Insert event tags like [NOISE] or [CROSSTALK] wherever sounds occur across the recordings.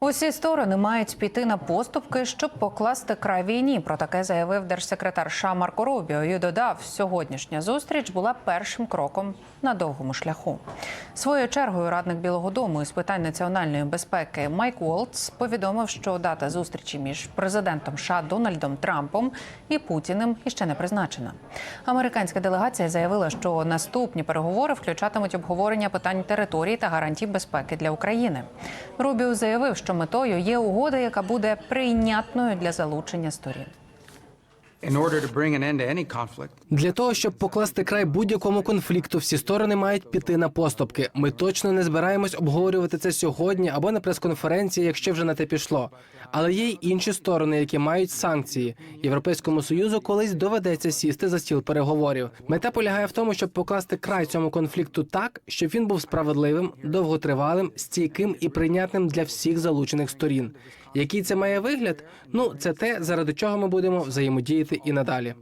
Усі сторони мають піти на поступки, щоб покласти край війні. Про таке заявив держсекретар США Марко Рубіо і додав, сьогоднішня зустріч була першим кроком на довгому шляху. Своєю чергою радник Білого Дому із питань національної безпеки Майк Волтс повідомив, що дата зустрічі між президентом США Дональдом Трампом і Путіним іще не призначена. Американська делегація заявила, що наступні переговори включатимуть обговорення питань території та гарантій безпеки для України. Рубіо заявив, що метою є угода, яка буде прийнятною для залучення сторін. Для того щоб покласти край будь-якому конфлікту, всі сторони мають піти на поступки. Ми точно не збираємось обговорювати це сьогодні або на прес-конференції, якщо вже на те пішло. Але є й інші сторони, які мають санкції. Європейському союзу колись доведеться сісти за стіл переговорів. Мета полягає в тому, щоб покласти край цьому конфлікту так, щоб він був справедливим, довготривалим, стійким і прийнятним для всіх залучених сторін. Який це має вигляд? Ну це те, заради чого ми будемо взаємодіяти і надалі.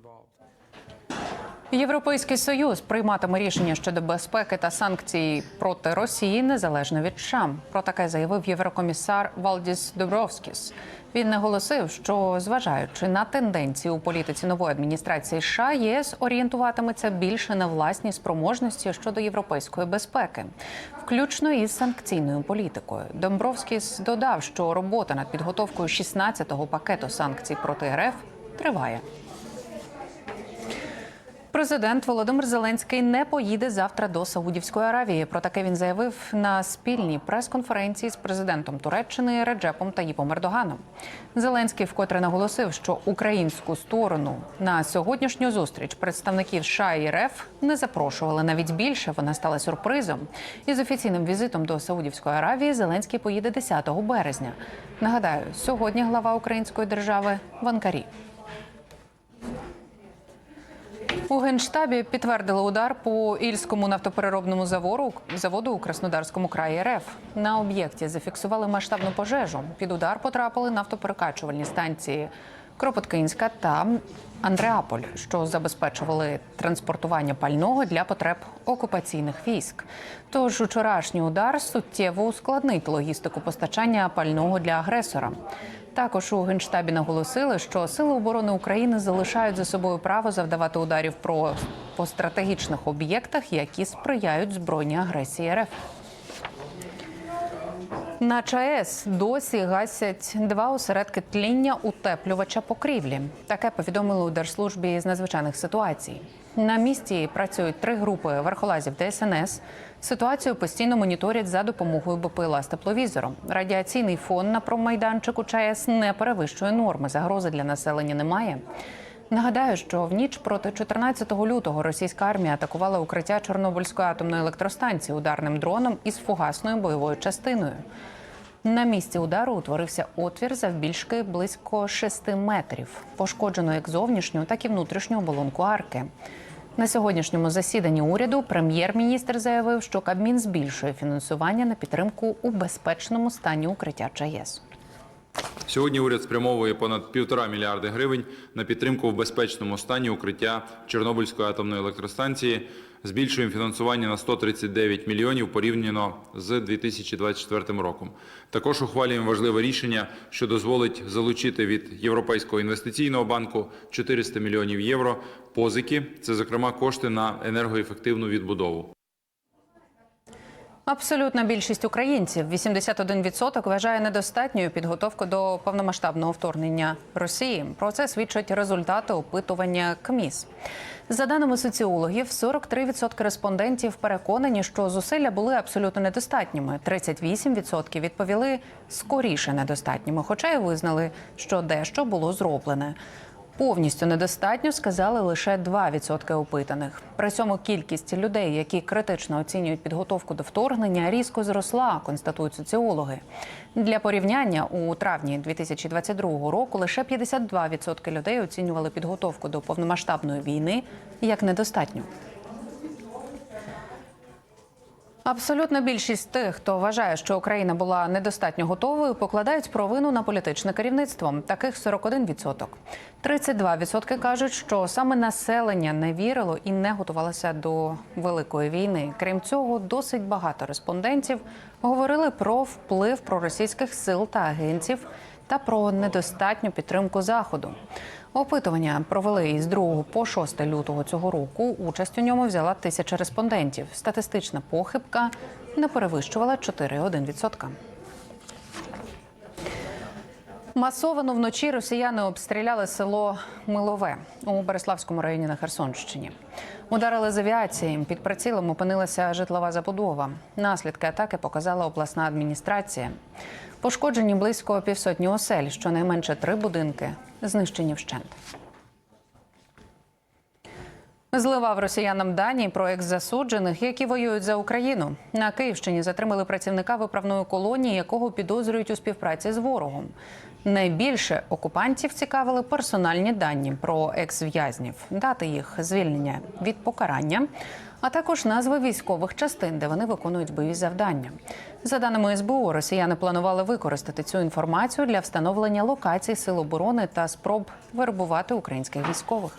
Європейський союз прийматиме рішення щодо безпеки та санкцій проти Росії незалежно від США. Про таке заявив єврокомісар Валдіс Добровскіс. Він наголосив, що зважаючи на тенденції у політиці нової адміністрації США, ЄС орієнтуватиметься більше на власні спроможності щодо європейської безпеки, включно із санкційною політикою. Домбровськіс додав, що робота над підготовкою 16-го пакету санкцій проти РФ триває. Президент Володимир Зеленський не поїде завтра до Саудівської Аравії. Про таке він заявив на спільній прес-конференції з президентом Туреччини Реджепом Таїпом Ердоганом. Зеленський вкотре наголосив, що українську сторону на сьогоднішню зустріч представників США і РФ не запрошували. Навіть більше вона стала сюрпризом. Із офіційним візитом до Саудівської Аравії Зеленський поїде 10 березня. Нагадаю, сьогодні глава української держави в Анкарі. У генштабі підтвердили удар по ільському нафтопереробному заводу, заводу у Краснодарському краї РФ. На об'єкті зафіксували масштабну пожежу. Під удар потрапили нафтоперекачувальні станції Кропоткинська та Андреаполь, що забезпечували транспортування пального для потреб окупаційних військ. Тож учорашній удар суттєво ускладнить логістику постачання пального для агресора. Також у генштабі наголосили, що сили оборони України залишають за собою право завдавати ударів про по стратегічних об'єктах, які сприяють збройній агресії РФ. На ЧАЕС досі гасять два осередки тління утеплювача покрівлі. Таке повідомили у Держслужбі з надзвичайних ситуацій. На місці працюють три групи верхолазів ДСНС. Ситуацію постійно моніторять за допомогою БПЛА з тепловізором. Радіаційний фон на промайданчику ЧАЕС не перевищує норми. Загрози для населення немає. Нагадаю, що в ніч проти 14 лютого російська армія атакувала укриття Чорнобильської атомної електростанції ударним дроном із фугасною бойовою частиною. На місці удару утворився отвір завбільшки близько 6 метрів. Пошкоджено як зовнішню, так і внутрішню оболонку арки. На сьогоднішньому засіданні уряду прем'єр-міністр заявив, що Кабмін збільшує фінансування на підтримку у безпечному стані укриття ЧАЕС. Сьогодні уряд спрямовує понад півтора мільярди гривень на підтримку в безпечному стані укриття Чорнобильської атомної електростанції. Збільшуємо фінансування на 139 мільйонів порівняно з 2024 роком. Також ухвалюємо важливе рішення, що дозволить залучити від Європейського інвестиційного банку 400 мільйонів євро позики. Це зокрема кошти на енергоефективну відбудову. Абсолютна більшість українців 81% вважає недостатньою підготовку до повномасштабного вторгнення Росії. Про це свідчать результати опитування КМІС. За даними соціологів, 43% респондентів переконані, що зусилля були абсолютно недостатніми. 38% відповіли скоріше недостатніми, хоча й визнали, що дещо було зроблене. Повністю недостатньо сказали лише 2% опитаних. При цьому кількість людей, які критично оцінюють підготовку до вторгнення, різко зросла, констатують соціологи. Для порівняння у травні 2022 року лише 52% людей оцінювали підготовку до повномасштабної війни як недостатньо. Абсолютна більшість тих, хто вважає, що Україна була недостатньо готовою, покладають провину на політичне керівництво. Таких 41%. 32% кажуть, що саме населення не вірило і не готувалося до великої війни. Крім цього, досить багато респондентів говорили про вплив проросійських сил та агентів та про недостатню підтримку заходу. Опитування провели із 2 по 6 лютого цього року. Участь у ньому взяла тисяча респондентів. Статистична похибка не перевищувала 4,1%. Масовано вночі росіяни обстріляли село Милове у Береславському районі на Херсонщині. Ударили з авіації. Під прицілом опинилася житлова забудова. Наслідки атаки показала обласна адміністрація. Пошкоджені близько півсотні осель, щонайменше три будинки знищені вщент. Зливав росіянам дані про екс-засуджених, які воюють за Україну. На Київщині затримали працівника виправної колонії, якого підозрюють у співпраці з ворогом. Найбільше окупантів цікавили персональні дані про екс-в'язнів, дати їх звільнення від покарання, а також назви військових частин, де вони виконують бойові завдання. За даними СБУ, росіяни планували використати цю інформацію для встановлення локацій сил оборони та спроб вербувати українських військових.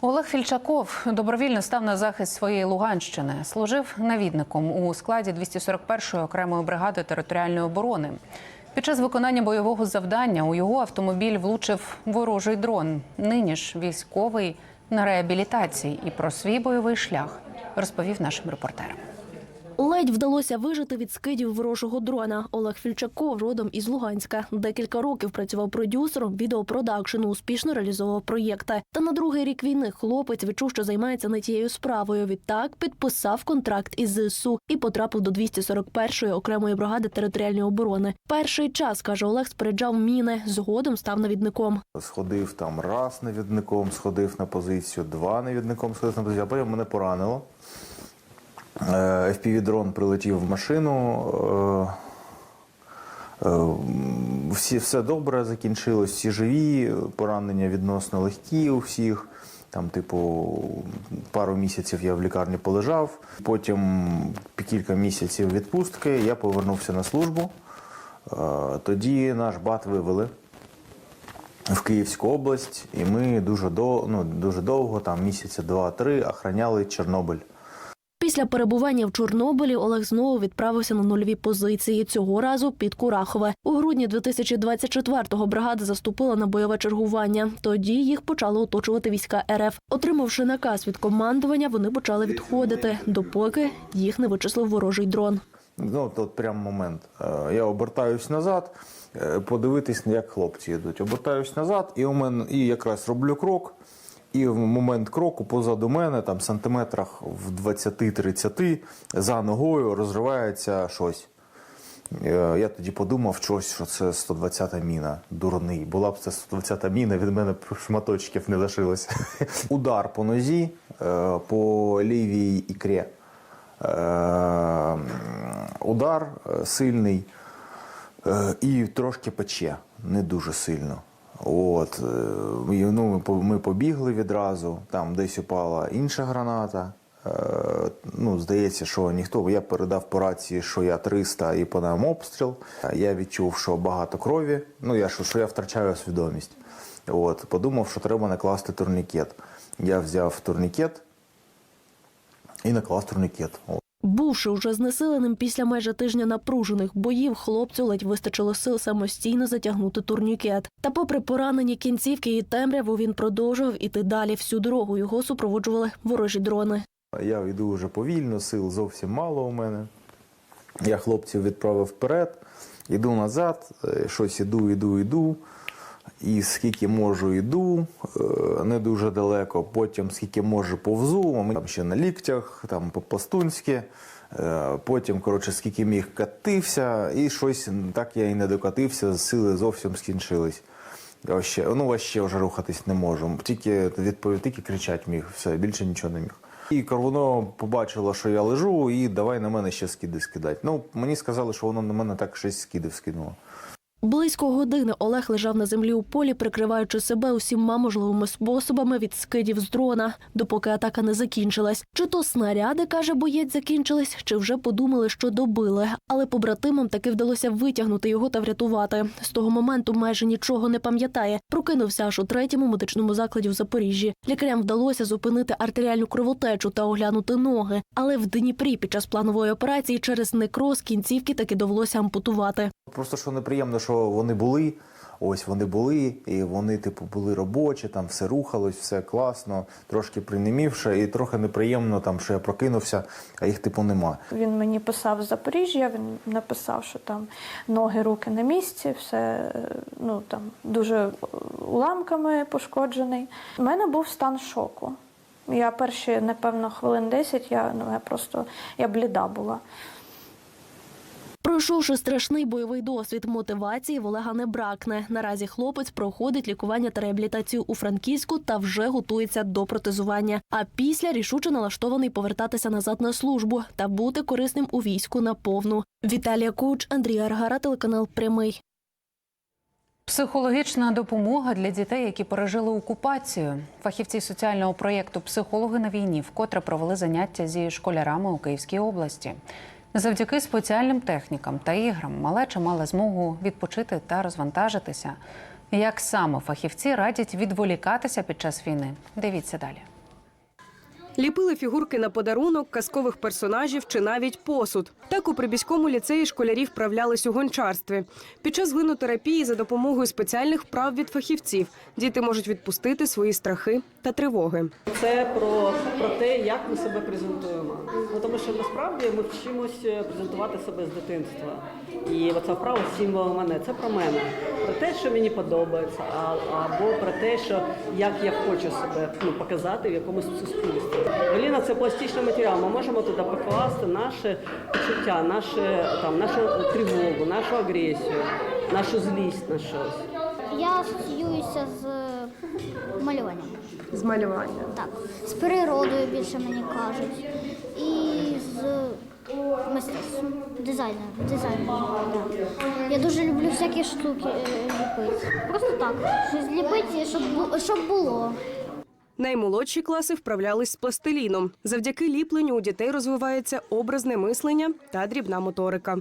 Олег Фільчаков добровільно став на захист своєї Луганщини. Служив навідником у складі 241-ї окремої бригади територіальної оборони. Під час виконання бойового завдання у його автомобіль влучив ворожий дрон. Нині ж військовий на реабілітації і про свій бойовий шлях розповів нашим репортерам. Ледь вдалося вижити від скидів ворожого дрона. Олег Фільчаков родом із Луганська. Декілька років працював продюсером відеопродакшену, успішно реалізовував проєкти. Та на другий рік війни хлопець відчув, що займається не тією справою. Відтак підписав контракт із ЗСУ і потрапив до 241-ї окремої бригади територіальної оборони. Перший час каже Олег, споряджав міни. Згодом став навідником. Сходив там раз навідником, сходив на позицію, два навідником сходив на позицію, а потім мене поранило. Е, FPV-дрон прилетів в машину. е, е, Всі, все добре закінчилось, всі живі, поранення відносно легкі у всіх. Там, типу, пару місяців я в лікарні полежав. Потім кілька місяців відпустки, я повернувся на службу. Тоді наш бат вивели в Київську область, і ми дуже до ну дуже довго, там місяця два-три, охраняли Чорнобиль. Після перебування в Чорнобилі Олег знову відправився на нульові позиції. Цього разу під Курахове. У грудні 2024-го бригада заступила на бойове чергування. Тоді їх почали оточувати війська РФ. Отримавши наказ від командування, вони почали відходити, допоки їх не вичислив ворожий дрон. Ну, от прям момент. Е, Я обертаюсь назад, е, подивитись, як хлопці йдуть. Обертаюсь назад, і у мене і якраз роблю крок. І в момент кроку позаду мене, там сантиметрах в 20-30, за ногою розривається щось. Е, Я тоді подумав щось, що це 120-та міна. Дурний. Була б це 120-та міна, від мене шматочків не лишилося. [LAUGHS] Удар по нозі, е, по лівій ікрі. Е, Удар сильний і трошки пече, не дуже сильно. От, е, ну, ми по- ми побігли відразу, там десь упала інша граната. Е, Ну, здається, що ніхто, бо я передав по рації, що я 300 і по нам обстріл. Я відчув, що багато крові. Ну, я що, що я втрачаю свідомість. От, подумав, що треба накласти турнікет. Я взяв турнікет і наклав турнікет. От. Бувши уже знесиленим після майже тижня напружених боїв, хлопцю ледь вистачило сил самостійно затягнути турнікет. Та, попри поранені кінцівки і темряву, він продовжував іти далі. Всю дорогу його супроводжували ворожі дрони. Я йду вже повільно, сил зовсім мало у мене. Я хлопців відправив вперед, іду назад, е, щось іду, іду, іду. І скільки можу, йду, е, не дуже далеко. Потім скільки можу, повзу, а ми там ще на ліктях, там по-пластунськи. Е, Потім, коротше, скільки міг катився, і щось так я і не докатився, сили зовсім скінчились. Вообще, ну, вообще вже рухатись не можу. Тільки відповідь, тільки кричать міг, все, більше нічого не міг. І воно побачило, що я лежу, і давай на мене ще скиди скидати. Ну, мені сказали, що воно на мене так шість скидів скинуло. Близько години Олег лежав на землі у полі, прикриваючи себе усіма можливими способами від скидів з дрона, допоки атака не закінчилась. Чи то снаряди, каже боєць, закінчились, чи вже подумали, що добили. Але побратимам таки вдалося витягнути його та врятувати. З того моменту майже нічого не пам'ятає. Прокинувся аж у третьому медичному закладі в Запоріжжі. Лікарям вдалося зупинити артеріальну кровотечу та оглянути ноги. Але в Дніпрі під час планової операції через некроз кінцівки таки довелося ампутувати. Просто що неприємно, що вони були. Ось вони були, і вони, типу, були робочі, там все рухалось, все класно, трошки принемівше, і трохи неприємно, там, що я прокинувся, а їх типу нема. Він мені писав з Запоріжжя, він написав, що там ноги, руки на місці, все е, ну там дуже уламками пошкоджений. У мене був стан шоку. Я перші, напевно, хвилин 10, я ну я просто я бліда була. Пройшовши страшний бойовий досвід, мотивації в Олега не бракне. Наразі хлопець проходить лікування та реабілітацію у Франківську та вже готується до протезування. А після рішуче налаштований повертатися назад на службу та бути корисним у війську наповну. Віталія Куч, Андрій Аргара, телеканал Прямий. Психологічна допомога для дітей, які пережили окупацію. Фахівці соціального проєкту Психологи на війні вкотре провели заняття зі школярами у Київській області. Завдяки спеціальним технікам та іграм малеча мала змогу відпочити та розвантажитися. Як саме фахівці радять відволікатися під час війни? Дивіться далі. Ліпили фігурки на подарунок, казкових персонажів чи навіть посуд. Так у Прибіському ліцеї школярі вправлялись у гончарстві. Під час глинотерапії за допомогою спеціальних вправ від фахівців діти можуть відпустити свої страхи та тривоги. Це про, про те, як ми себе презентуємо. Ну, тому що насправді ми вчимось е, презентувати себе з дитинства. І оця вправа символ мене це про мене, про те, що мені подобається, або про те, що як я хочу себе ну, показати в якомусь суспільстві. Гліна це пластичний матеріал. Ми можемо туди покласти наше почуття, наше там нашу тривогу, нашу агресію, нашу злість на щось. Я асоціююся з малюванням. З малювання. Так, з природою більше мені кажуть. І з мистецтвом, дизайнером. дизайнером. Да. Я дуже люблю всякі штуки е, ліпити. Просто так, щось ліпити, щоб, щоб було. Наймолодші класи вправлялись з пластиліном. Завдяки ліпленню у дітей розвивається образне мислення та дрібна моторика.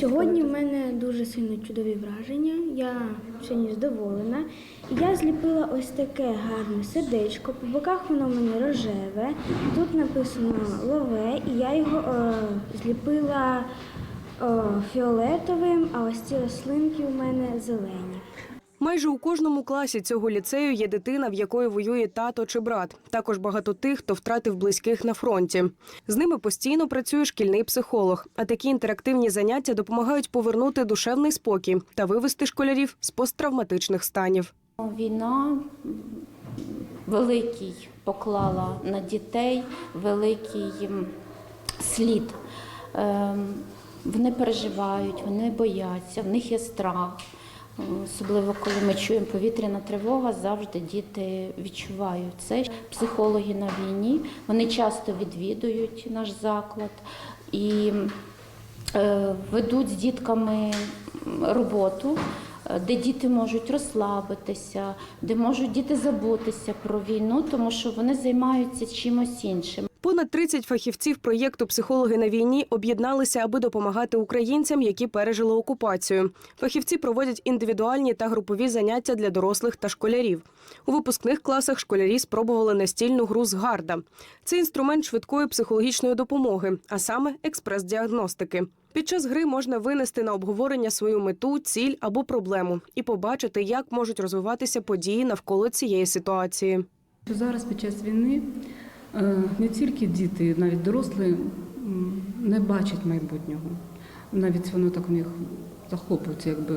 Сьогодні в мене дуже сильно чудові враження. Я сьогодні задоволена. І Я зліпила ось таке гарне сердечко. По боках воно в мене рожеве. Тут написано лове, і я його е, зліпила е, фіолетовим, а ось ці рослинки у мене зелені. Майже у кожному класі цього ліцею є дитина, в якої воює тато чи брат. Також багато тих, хто втратив близьких на фронті. З ними постійно працює шкільний психолог. А такі інтерактивні заняття допомагають повернути душевний спокій та вивести школярів з посттравматичних станів. Війна великий поклала на дітей великий слід. Ем, Вони переживають, вони бояться, в них є страх. Особливо коли ми чуємо повітряна тривога, завжди діти відчувають це. Психологи на війні вони часто відвідують наш заклад і е, ведуть з дітками роботу, де діти можуть розслабитися, де можуть діти забутися про війну, тому що вони займаються чимось іншим. Понад 30 фахівців проєкту Психологи на війні об'єдналися, аби допомагати українцям, які пережили окупацію. Фахівці проводять індивідуальні та групові заняття для дорослих та школярів. У випускних класах школярі спробували настільну гру з гарда. Це інструмент швидкої психологічної допомоги, а саме експрес-діагностики. Під час гри можна винести на обговорення свою мету, ціль або проблему і побачити, як можуть розвиватися події навколо цієї ситуації. Зараз під час війни не тільки діти, навіть дорослі не бачать майбутнього. Навіть воно так в них захоплюється, якби.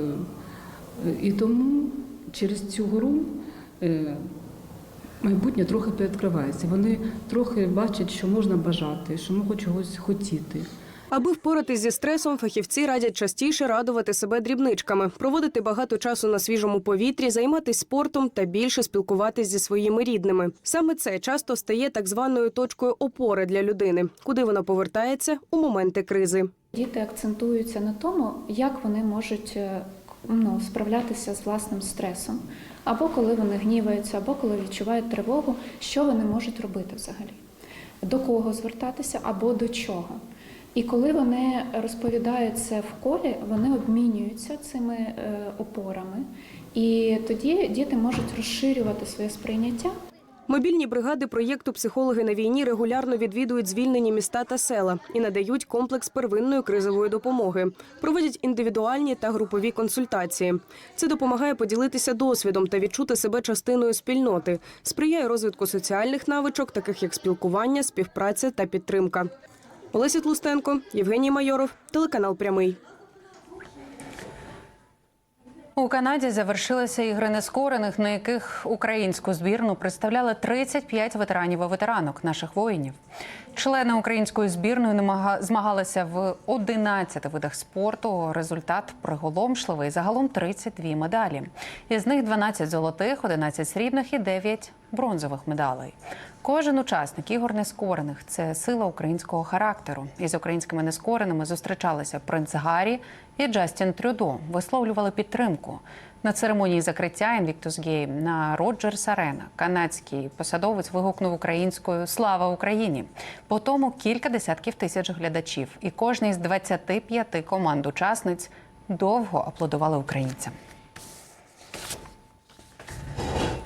Е, І тому через цю гру е, майбутнє трохи підкривається. Вони трохи бачать, що можна бажати, що можна чогось хотіти. Аби впоратись зі стресом, фахівці радять частіше радувати себе дрібничками, проводити багато часу на свіжому повітрі, займатися спортом та більше спілкуватись зі своїми рідними. Саме це часто стає так званою точкою опори для людини, куди вона повертається у моменти кризи. Діти акцентуються на тому, як вони можуть е, ну, справлятися з власним стресом, або коли вони гніваються, або коли відчувають тривогу, що вони можуть робити взагалі, до кого звертатися або до чого. І коли вони розповідають це в колі, вони обмінюються цими е, опорами, і тоді діти можуть розширювати своє сприйняття. Мобільні бригади проєкту Психологи на війні регулярно відвідують звільнені міста та села і надають комплекс первинної кризової допомоги. Проводять індивідуальні та групові консультації. Це допомагає поділитися досвідом та відчути себе частиною спільноти, сприяє розвитку соціальних навичок, таких як спілкування, співпраця та підтримка. Олеся Тлустенко, Євгеній Майоров, телеканал Прямий. У Канаді завершилися ігри нескорених, на яких українську збірну представляли 35 ветеранів і ветеранок наших воїнів. Члени української збірної змагалися в 11 видах спорту. Результат приголомшливий. Загалом 32 медалі. Із них 12 золотих, 11 срібних і 9 бронзових медалей. Кожен учасник ігор нескорених це сила українського характеру. Із українськими нескореними зустрічалися принц Гаррі і Джастін Трюдо. Висловлювали підтримку. На церемонії закриття Invictus Game на Роджерс Арена канадський посадовець вигукнув українською Слава Україні! По тому кілька десятків тисяч глядачів, і кожна із 25 команд учасниць довго аплодували українцям.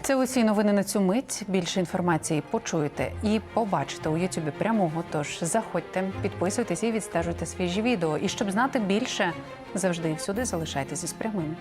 Це усі новини на цю мить. Більше інформації почуєте і побачите у Ютубі прямого. Тож заходьте, підписуйтесь і відстежуйте свіжі відео. І щоб знати більше, завжди і всюди залишайтеся з прямим.